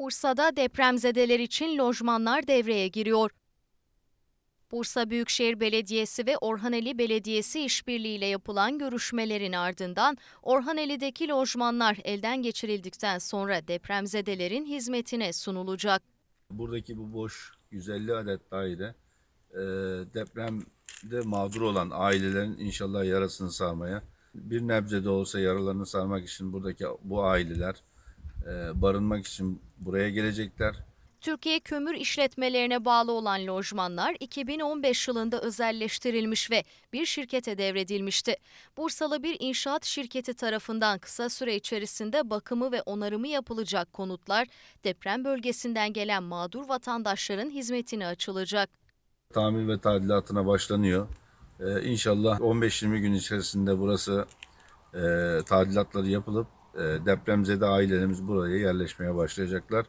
Bursa'da depremzedeler için lojmanlar devreye giriyor. Bursa Büyükşehir Belediyesi ve Orhaneli Belediyesi işbirliğiyle yapılan görüşmelerin ardından Orhaneli'deki lojmanlar elden geçirildikten sonra depremzedelerin hizmetine sunulacak. Buradaki bu boş 150 adet daire e, depremde mağdur olan ailelerin inşallah yarasını sarmaya, bir nebze de olsa yaralarını sarmak için buradaki bu aileler barınmak için buraya gelecekler. Türkiye Kömür İşletmelerine bağlı olan lojmanlar 2015 yılında özelleştirilmiş ve bir şirkete devredilmişti. Bursalı bir inşaat şirketi tarafından kısa süre içerisinde bakımı ve onarımı yapılacak konutlar deprem bölgesinden gelen mağdur vatandaşların hizmetine açılacak. Tamir ve tadilatına başlanıyor. E, inşallah 15-20 gün içerisinde burası e, tadilatları yapılıp depremzede ailelerimiz buraya yerleşmeye başlayacaklar.